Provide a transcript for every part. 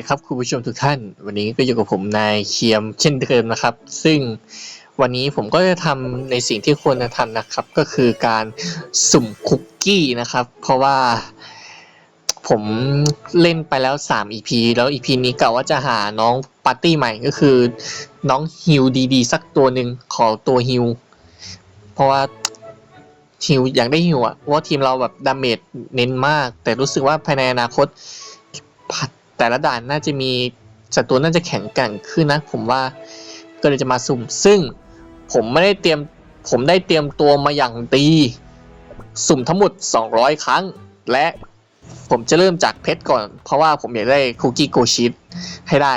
ดีครับคุณผู้ชมทุกท่าน วันนี้ก็อยู่กับผมนายเคียมเช่นเดิมนะครับ ซึ่งวันนี้ผมก็จะทำในสิ่งที่ควรจะทำนะครับ ก็คือการสุ่มคุกกี้นะครับ เพราะว่าผมเล่นไปแล้ว 3 EP แล้ว EP นี้กะว่าจะหาน้องปาร์ตี้ใหม่ก็คือ น้องฮิวดีๆ สักตัวหนึ่งขอตัวฮิวเพราะว่าฮิวอยากได้ฮิวอะเพราะว่าทีมเราแบบดาเมจเน้นมาก แต่รู้สึกว่าภายในอนาคต แต่ละด่านน่าจะมีศัตรูน่าจะแข็งแกร่งขึ้นนะ ผมว่าก็เลยจะมาสุ่ม ซึ่งผมไม่ได้เตรียมผมได้เตรียมตัวมาอย่างดีสุ่มทั้งหมด 200 ครั้ง และผมจะเริ่มจากเพชรก่อน เพราะว่าผมอยากได้คุกกี้โกชิตให้ได้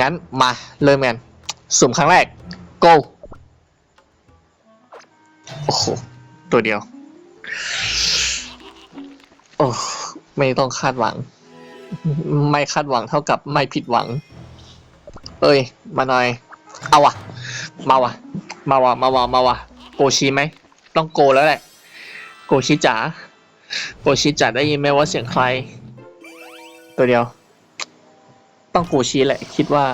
งั้นมาเริ่มกัน สุ่มครั้งแรก go โอ้โห ตัวเดียว โอ้ ไม่ต้องคาดหวัง ไม่คาดหวังเท่ากับไม่ผิดหวัง เอ้ย มาหน่อย เอาวะมาวะมาวะมาวะมาวะโกชิไหม ต้องโกแล้วแหละ โกชิจ๋า โกชิจ๋าได้ยินไหมว่าเสียงใคร ตัวเดียว ต้องโกชิแหละ คิดว่า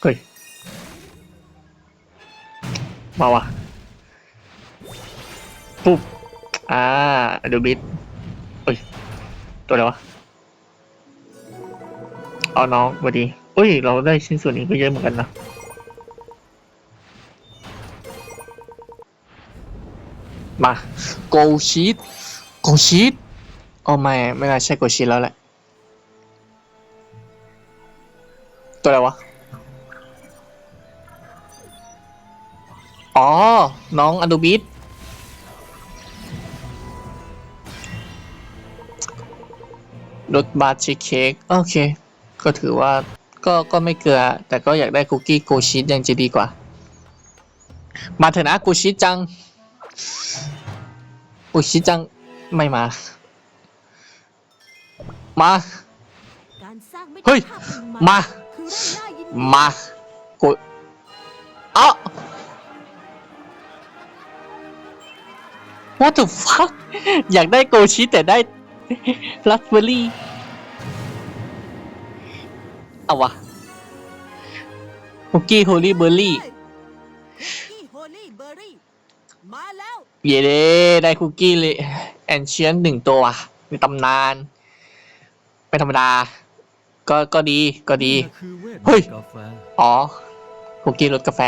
เฮ้ย มาวะปุ๊บ อ่าดูบิดเฮ้ย ตัวอะไรวะ เอาน้องสวัสดีเอ้ย เราได้ชิ้นส่วนนี้ก็เยอะเหมือนกันนะมาโกชีตโกชีตโอ้ไม่ไม่น่าใช่โกชีตแล้วแหละ ตัวอะไรวะ อ๋อ น้องอดูบิท รสบาร์ชีเค้กโอเค ก็ถือว่าก็ก็ไม่เกลือ แต่ก็อยากได้คุกกี้โกชิตยังจะดีกว่า มาเถอะนะโกชิตจังโกชิตจังไม่มา มา เฮ้ย มา มาโกเอ้า What the fuck อยากได้โกชิแต่ได้ลัสเบอร์รี่ เอาวะคุกกี้โฮลี่เบอร์รี่คุกกี้โฮลี่เบอร์รี่มาแล้วเย้เด้ได้คุกกี้เลยแอนเชียนหนึ่งตัวมีตำนานไม่ธรรมดา ก็ก็ดีก็ดีนี่คือเวทเฮ้ยกาแฟอ๋อ คุกกี้รสกาแฟ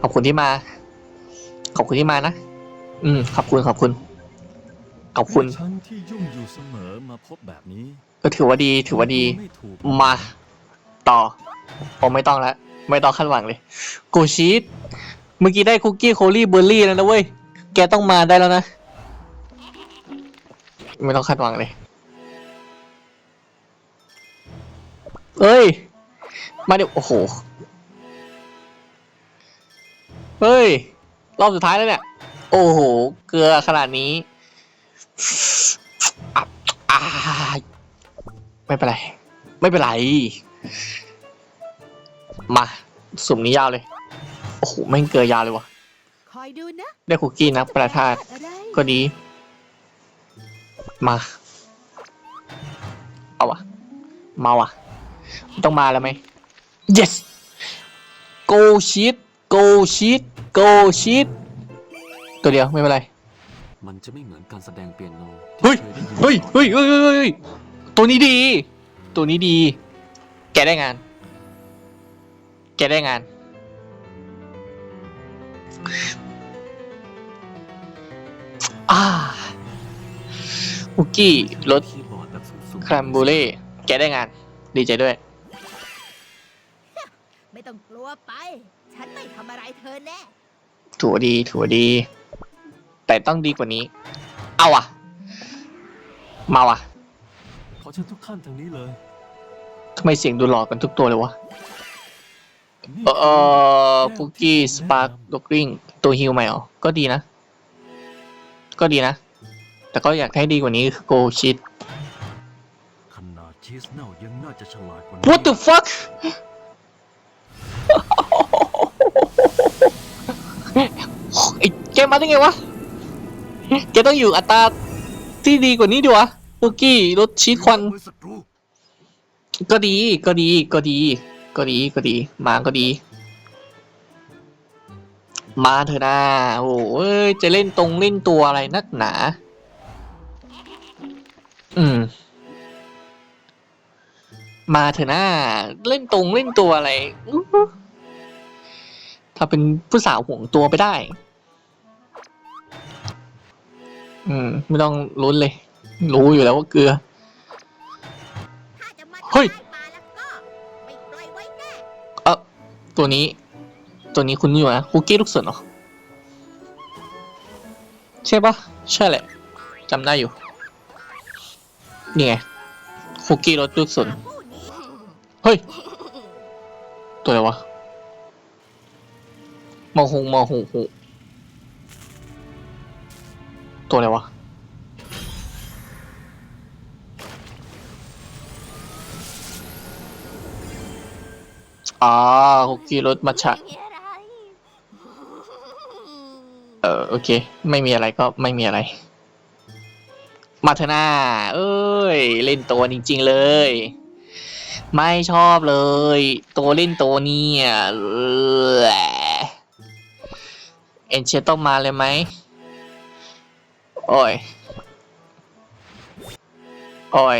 ขอบคุณที่มา ขอบคุณที่มานะ อืม ขอบคุณขอบคุณ ขอบคุณฉันที่ยุ่งอยู่เสมอมาพบแบบนี้ ก็ถือว่าดีถือว่าดีไม่ถูกมา ต่อ ผมไม่ต้องแล้ว ไม่ต้องคาดหวังเลย กูชีสเมื่อกี้ได้คุกกี้โคลี่เบอร์รี่แล้วนะเว้ย แกต้องมาได้แล้วนะ ไม่ต้องคาดหวังเลย เอ้ย มาเดี๋ยว โอ้โห เฮ้ย รอบสุดท้ายแล้วเนี่ย โอ้โห เกลือขนาดนี้อะอ่า ไม่เป็นไร ไม่เป็นไร มา สุ่มนี้ยาวเลย โอ้โหแม่งเกลือยาวเลยวะคอยดูนะได้คุกกี้นะประทาตอะไรก็ดี มา เอาวะ มาวะ ต้องมาแล้วไหม yes go shit go shit go shit ตัวเดียวไม่เป็นไร มันจะไม่เหมือนการแสดงเปียโนเฮ้ยที่คได้นเฮ้ยเฮ้ยเฮ้ยเฮ้ยเฮ้ย ตัวนี้ดี ตัวนี้ดี แกได้งาน แกได้งาน อ่าคุกกี้รสคีย์บอร์ดแบบสูงๆครัมบูเล่ แกได้งาน ดีใจด้วย ไม่ต้องกลัวไป ฉันไม่ทำอะไรเธอแน่ถือว่าดีถือว่าดี แต่ต้องดีกว่านี้ เอาอะมาว่ะขอ เชิญทุกท่านทางนี้เลยทำไมเสียงดูหลอกกันทุกตัวเลยวะ นี่เออเออคุกกี้สปาร์คด็อกริงตัวฮิวใหม่เหรอก็ดีนะ ก็ดีนะ แต่ก็อยากให้ดีกว่านี้คือโกชิต ขนาดชีสเน่ายังน่าจะฉลาดกว่า What the fuck ไอ้แกมาได้ไงวะ แกต้องอยู่อัตราที่ดีกว่านี้ดิวะ คุกกี้รสชีสควัน ก็ดีก็ดีก็ดี ก็ดีก็ดีมาก็ดี มาเถอะนะโอ้เอ้ยจะเล่นตรงเล่นตัวอะไรนักหนา อืม มาเถอะนะเล่นตรงเล่นตัวอะไรถ้าเป็นผู้สาวห่วงตัวไปได้ อืม ไม่ต้องลุ้นเลย รู้อยู่แล้วว่าเกลือ ถ้าจะมาเฮ้ย ทำลาแล้วก็ไม่ปล่อยไว้แน่เออตัวนี้ ตัวนี้คุณอยู่นะคุกกี้ลูกเสือเหรอใช่ปะใช่แหละจำได้อยู่นี่ไงคุกกี้รสลูกเสือ ผู้นี้เฮ้ย ตัวอะไรวะมอหงมอหูหูตัวอะไรวะ อ่าคุกกี้รสมัทฉะเออโอเค ไม่มีอะไรก็ไม่มีอะไร มาเถอะนาเอ้ย เล่นตัวจริง ๆ เลย ไม่ชอบเลย ตัวเล่นตัวเนี่ยเออเอ็นเชต้องมาเลยไหมโอ้ย โอ้ย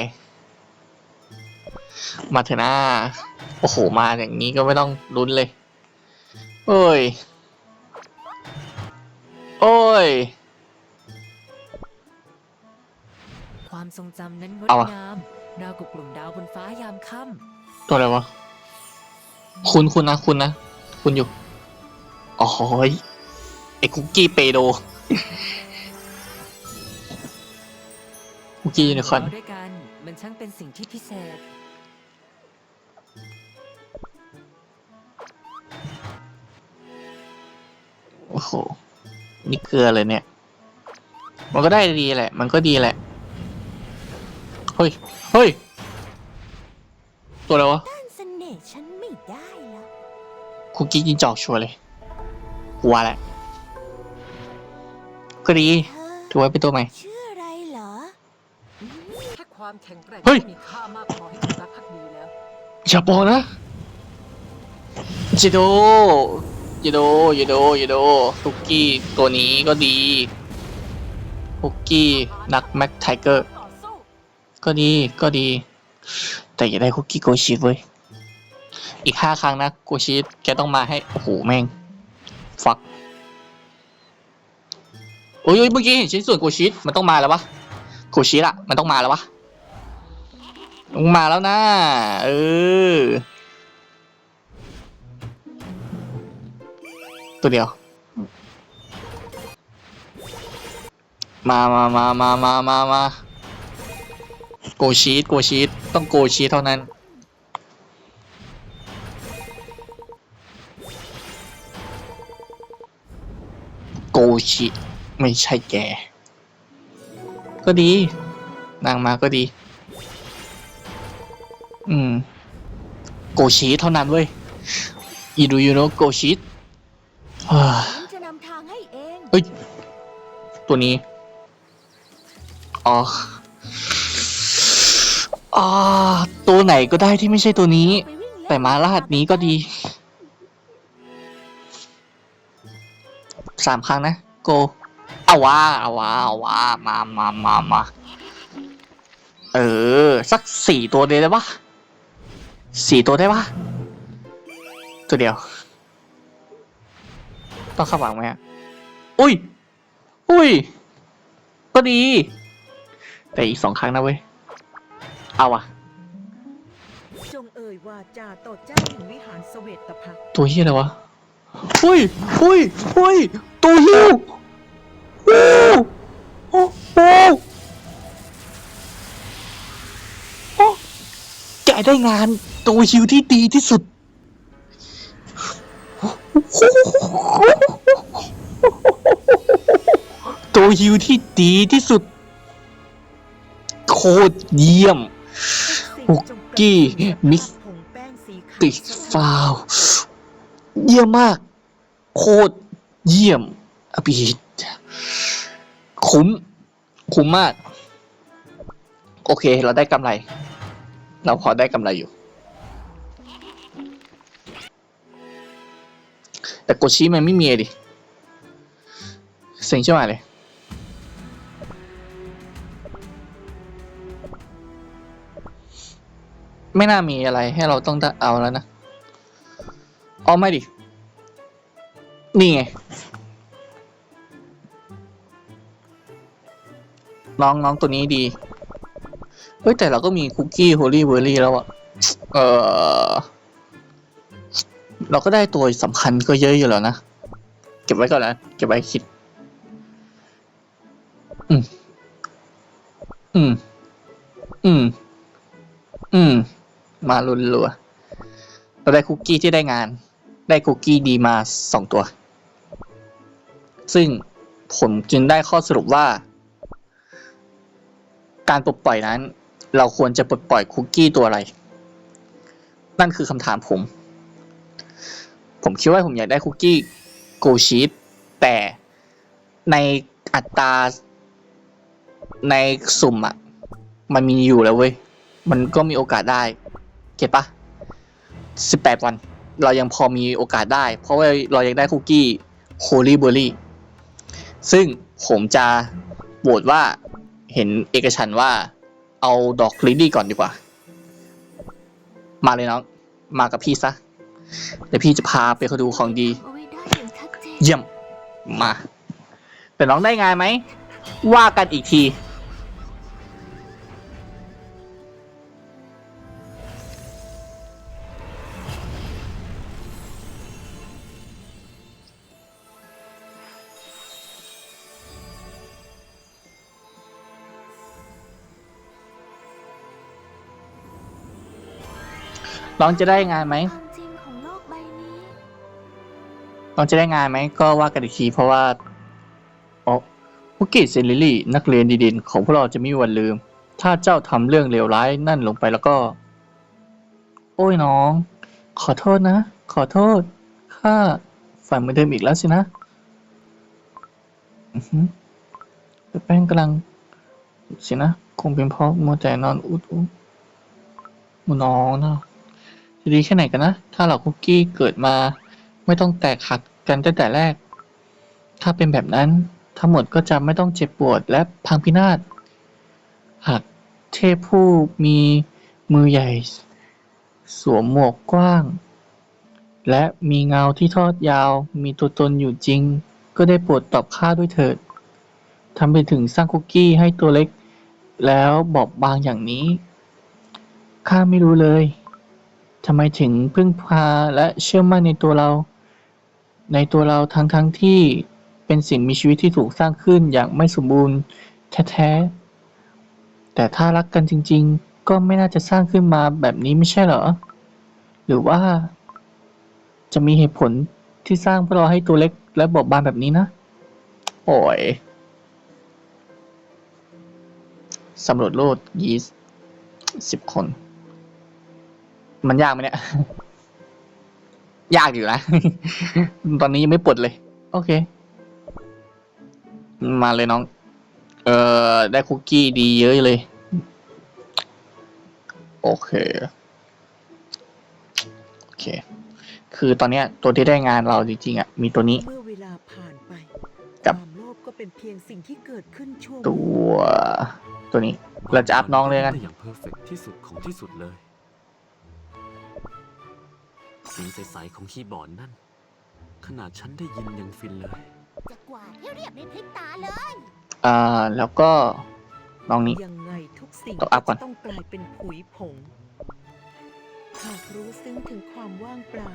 มาเถอะนา โอ้โห มาอย่างนี้ก็ไม่ต้องลุ้นเลย โอ้ย โอ้ย ความทรงจำนั้นงดเอาอะ งามราวกับกลุ่มดาวบนฟ้ายามค่ตัวอะไรวะ คุณคุณนะคุณนะ คุณอยู่ อ๋อเฮ้ยไอ้คุกกี้เปโด คุกกี้ำยูนิคอร์นเราด้วยกันมันช่างเป็นสิ่งที่พิเศษ โอ้โห นี่เกลือเลยเนี่ย มันก็ได้ดีแหละ มันก็ดีแหละ เฮ้ย เฮ้ย ตัวอะไรวะต้านเสน่ห์ฉันไม่ได้ล้วคุกกี้ยินจอกชัวร์เลยกลัวแหละ ก็ดีเธอถือไว้เป็นตัวใหม่ ชื่ออะไรเหรอแค่ความแข็งแกร่งเฮ้ย มีค่ามากพอให้คุณรักภักดีแล้ว อย่าบอกนะจิโด ยิโดยิโดยิโดคุกกี้ตัวนี้ก็ดีคุกกี้นักแม็กไทเกอร์ก็ดีก็ดี แต่อย่าได้คุกกี้โกชิตเว้ย อีกห้าครั้งนะโกชิตแกต้องมาให้ โอ้โห แม่ง ฟักโอ้ยเมื่อกี้เห็นชิ้นส่วนโกชิตมันต้องมาแล้ววะโกชิตอะมันต้องมาแล้ววะต้องมาแล้วนะ เออ ตัวเดียว มามามามามามามาโกชีตโกชีตต้องโกชีตเท่านั้น โกชิไม่ใช่แก ก็ดี นางมาก็ดี อืม โกชิเท่านั้นเว้ย อีดูยูโนโกชิอ่าฉันจะนำทางให้เองเฮ้ย ตัวนี้ อ๋ออ่าตัวไหนก็ได้ที่ไม่ใช่ตัวนี้ ไปวิ่งเล่นแต่มาลาดนี้ก็ดี สามครั้งนะ โก เอาว่าเอาว่าเอาว่ามามามามา เออ สักสี่ตัวเลยได้ปะสี่ตัวได้ปะตัวเดียว ต้องเข้าหวังไหมอะอุ้ย อุ้ย ก็ดี แต่อีกสองครั้งนะเว้ย เอาอะจงเอ่ยวาจาต่อเจ้าถึงวิหารเสเวตพักตร์ตัวเฮียอะไรวะ อุ้ย อุ้ย อุ้ย ตัวฮิวโอ้โอ้โอ้โอ้แกได้งานตัวฮิวที่ดีที่สุด ตัวฮิวที่ดีที่สุด โคตรเยี่ยมสิ่งจงกี้มิสติฟาว เยี่ยมมาก โคตรเยี่ยมอภิชิตคุ้ม คุ้มมาก โอเค เราได้กำไร เราพอได้กำไรอยู่ แต่โกชิมันไม่มีดิเซ็งใช่ไหมเลยไม่น่ามีอะไรให้เราต้องเอาแล้วนะอ๋อไม่ดิ นี่ไง น้องน้องตัวนี้ดี เฮ้ย แต่เราก็มีคุกกี้โฮลี่เวอร์รี่แล้วอะเออ เราก็ได้ตัวสำคัญก็เยอะอยู่แล้วนะ เก็บไว้ก่อนนะ เก็บไว้คิด อืม อืม อืม อืม มาลุนลัวเราได้คุกกี้ที่ได้งาน ได้คุกกี้ดีมาสองตัว ซึ่งผมจึงได้ข้อสรุปว่า การปลดปล่อยนั้น เราควรจะปลดปล่อยคุกกี้ตัวอะไร นั่นคือคำถามผม ผมคิดว่าผมอยากได้คุกกี้โกชีตแต่ในอัตราในสุ่มอะมันมีอยู่แล้วเว้ย มันก็มีโอกาสได้เก็ตปะสิบแปดวัน เรายังพอมีโอกาสได้ เพราะว่าเรายังได้คุกกี้โฮลี่เบอร์รี่ซึ่งผมจะโหวตว่าเห็นเอกฉันว่าเอาดอกลิลลี่ก่อนดีกว่า มาเลยน้อง มากับพี่ซะ เดี๋ยวพี่จะพาไปดูของดีเอาไว้ได้อย่างชัดเจนเยี่ยม มาแต่น้องได้งานไหม ว่ากันอีกทีน้องจะได้งานไหม น้องจะได้งานไหมก็ว่ากันอีกทีเพราะว่าอ๋อพุกกิเซนลิลี่นักเรียนดีเด่นของพวกเราจะไม่มีวันลืม ถ้าเจ้าทำเรื่องเลวร้ายนั่นลงไปแล้วก็ โอ้ยน้อง ขอโทษนะ ขอโทษข้าฝันเหมือนเดิมอีกแล้วสินะอือหือแต่แป้งกำลังสินะ คงเป็นเพราะมัวแต่นอนอุดอุมูน้องนะจะดีแค่ไหนกันนะ ถ้าเราคุกกี้เกิดมา ไม่ต้องแตกหักกันตั้งแต่แรก ถ้าเป็นแบบนั้นทั้งหมดก็จะไม่ต้องเจ็บปวดและพังพินาศ หากเทพผู้มีมือใหญ่ สวมหมวกกว้าง และมีเงาที่ทอดยาวมีตัวตนอยู่จริง ก็ได้โปรดตอบข้าด้วยเถิดทำไปถึงสร้างคุกกี้ให้ตัวเล็ก แล้วบอบบางอย่างนี้ข้าไม่รู้เลยทำไมถึงพึ่งพาและเชื่อมั่นในตัวเรา ในตัวเราทั้งทั้งๆที่เป็นสิ่งมีชีวิตที่ถูกสร้างขึ้นอย่างไม่สมบูรณ์แท้ๆ แต่ถ้ารักกันจริงๆ ก็ไม่น่าจะสร้างขึ้นมาแบบนี้ไม่ใช่เหรอ หรือว่า จะมีเหตุผลที่สร้างเพื่อเราให้ตัวเล็กและบอบบางแบบนี้นะ โอ้ยสำรวจโลกยี่สิบคน มันยากไหมเนี่ย ยากอยู่นะ ตอนนี้ยังไม่ปลดเลย โอเค มาเลยน้อง เอ่อ ได้คุกกี้ดีเยอะเลย โอเค โอเค คือตอนเนี้ย ตัวที่ได้งานเราจริงๆอะ มีตัวนี้ เมื่อเวลาผ่านไปกับ ความโลภก็เป็นเพียงสิ่งที่เกิดขึ้นชั่วตัวูบวตัวนี้ เราจะอัพน้องเลยกัน ได้อย่างเพอร์เฟกที่สุดของที่สุดเลย เสียงใสๆของคีย์บอร์ดนั่น ขนาดฉันได้ยินยังฟินเลย จะกวาดให้เรียบในพริบตาเลย อ่าแล้วก็น้องนี้ ยังไงทุกสิ่งต้องอัพก่อน จะต้องกลายเป็นผุยผง หากรู้ซึ้งถึงความว่างเปล่า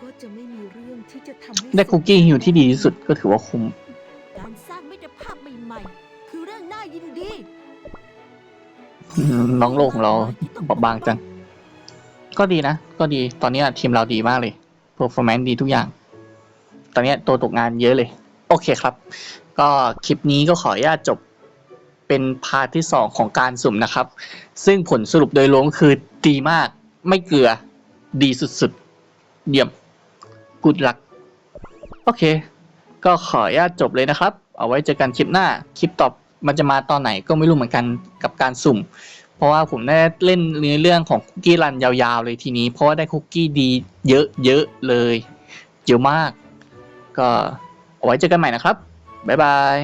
ก็จะไม่มีเรื่องที่จะทำให้ได้คุกกี้อยู่ที่ดีที่สุดก็ถือว่าคุ้ม การสร้างมิตรภาพใหม่ๆ คือเรื่องน่ายินดีอืมน้องโลกของเราบอบบางจัง ก็ดีนะ ก็ดีตอนนี้ทีมเราดีมากเลย performance ดีทุกอย่าง ตอนนี้ตัวตกงานเยอะเลย โอเคครับ ก็คลิปนี้ก็ขออนุญาตจบเป็นพาร์ทที่สองของการสุ่มนะครับ ซึ่งผลสรุปโดยรวมคือดีมาก ไม่เกลือ ดีสุดๆ เยี่ยมกุดลัก โอเค ก็ขออนุญาตจบเลยนะครับ เอาไว้เจอกันคลิปหน้า คลิปต่อมันจะมาตอนไหนก็ไม่รู้เหมือนกันกับการสุ่ม เพราะว่าผมได้เล่นในเรื่องของคุกกี้รันยาวๆเลยทีนี้ เพราะว่าได้คุกกี้ดีเยอะๆเลย เยอะมาก ก็เอาไว้เจอกันใหม่นะครับ บ๊ายบาย